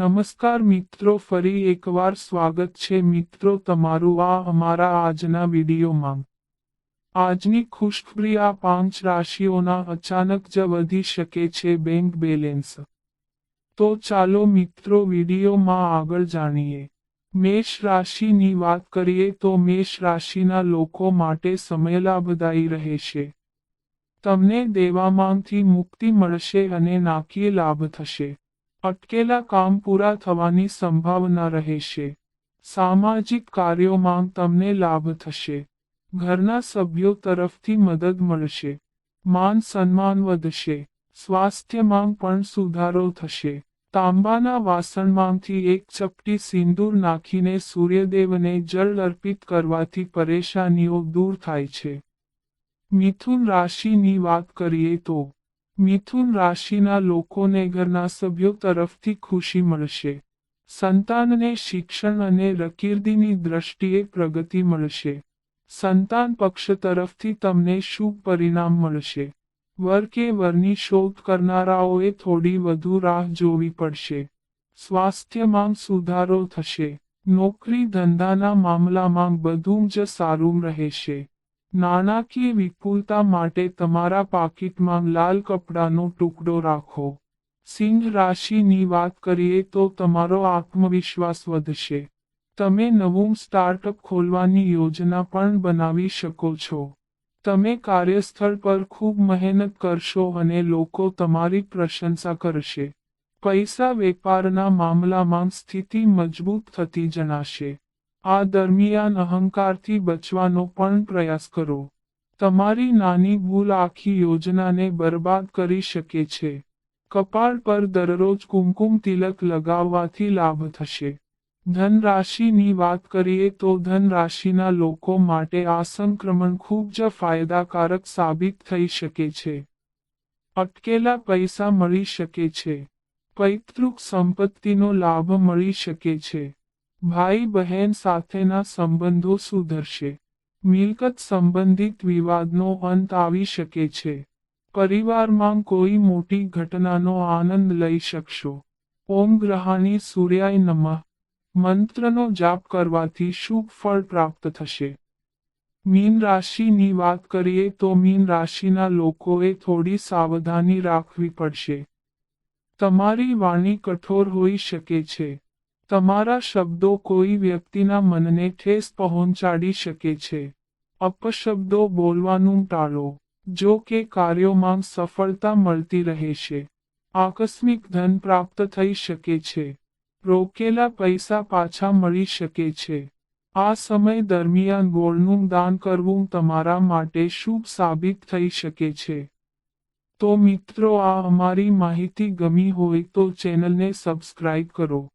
નમસ્કાર મિત્રો, ફરી એકવાર સ્વાગત છે મિત્રો તમારું આ અમારા આજના વિડીયોમાં. આજની ખુશખબરી આ પાંચ રાશિઓના અચાનક જ વધી શકે છે બેંક બેલેન્સ. તો ચાલો મિત્રો વિડીયોમાં આગળ જાણીએ. મેષ રાશિની વાત કરીએ તો મેષ રાશિના લોકો માટે સમય લાભદાયી રહેશે. તમને દેવામાંથી મુક્તિ મળશે અને નાકીય લાભ થશે. અટકેલા કામ પૂરા થવાની સંભાવના રહેશે સામાજિક કાર્યોમાં તમને લાભ થશે. ઘરના સભ્યો તરફથી મદદ મળશે. માન સન્માન વધશે. સ્વાસ્થ્યમાં પણ સુધારો થશે. તાંબાના વાસણમાંથી એક ચપટી સિંદૂર નાખીને સૂર્યદેવને જળ અર્પિત કરવાથી પરેશાનીઓ દૂર થાય છે. મિથુન રાશિની વાત કરીએ તો મિથુન રાશિના લોકોને ઘરના સભ્યો તરફથી ખુશી મળશે. સંતાનને શિક્ષણ અને રકીર્દીની દ્રષ્ટિએ પ્રગતિ મળશે. સંતાન પક્ષ તરફથી તમને શુભ પરિણામ મળશે. વર કે વરની શોધ કરનારાઓએ થોડી વધુ રાહ જોવી પડશે. સ્વાસ્થ્યમાં સુધારો થશે. નોકરી ધંધાના મામલામાં બધું જ સારું રહેશે. નાણાકીય વિપુલતા માટે તમારા પાકીટમાં લાલ કપડાનો ટુકડો રાખો. સિંહ રાશિની વાત કરીએ તો તમારો આત્મવિશ્વાસ વધશે. તમે નવું સ્ટાર્ટઅપ ખોલવાની યોજના પણ બનાવી શકો છો. તમે કાર્યસ્થળ પર ખૂબ મહેનત કરશો અને લોકો તમારી પ્રશંસા કરશે. પૈસા વેપારના મામલામાં સ્થિતિ મજબૂત થતી જણાશે. આ દરમિયાન અહંકારથી બચવાનો પણ પ્રયાસ કરો. તમારી નાની ભૂલ આખી યોજનાને બરબાદ કરી શકે છે. કપાળ પર દરરોજ કુમકુમ તિલક લગાવવાથી લાભ થશે. ધન રાશિની વાત કરીએ તો ધન રાશિના લોકો માટે આ સંક્રમણ ખૂબ જ ફાયદાકારક સાબિત થઈ શકે છે. અટકેલા પૈસા મળી શકે છે. પૈતૃક સંપત્તિનો લાભ મળી શકે છે. ભાઈ બહેન સાથેના સંબંધો સુધરશે. મિલકત સંબંધિત વિવાદનો અંત આવી શકે છે. પરિવારમાં કોઈ મોટી ઘટનાનો આનંદ લઈ શકશો. ઓમ ગ્રહાની સૂર્યાય નમઃ. મંત્રનો જાપ કરવાથી શુભ ફળ પ્રાપ્ત થશે. મીન રાશિની વાત કરીએ તો મીન રાશિના લોકોએ થોડી સાવધાની રાખવી પડશે. તમારી વાણી કઠોર હોઈ શકે છે. તમારા શબ્દો કોઈ વ્યક્તિના મનને ઠેસ પહોંચાડી શકે છે. અપશબ્દો બોલવાનું ટાળો, જો કે કાર્યોમાં સફળતા મળતી રહેશે. આકસ્મિક ધન પ્રાપ્ત થઈ શકે છે. રોકેલા પૈસા પાછા મળી શકે છે. આ સમય દરમિયાન ગોળનું દાન કરવું તમારા માટે શુભ સાબિત થઈ શકે છે. તો મિત્રો, આ અમારી માહિતી ગમી હોય તો ચેનલને સબસ્ક્રાઇબ કરો.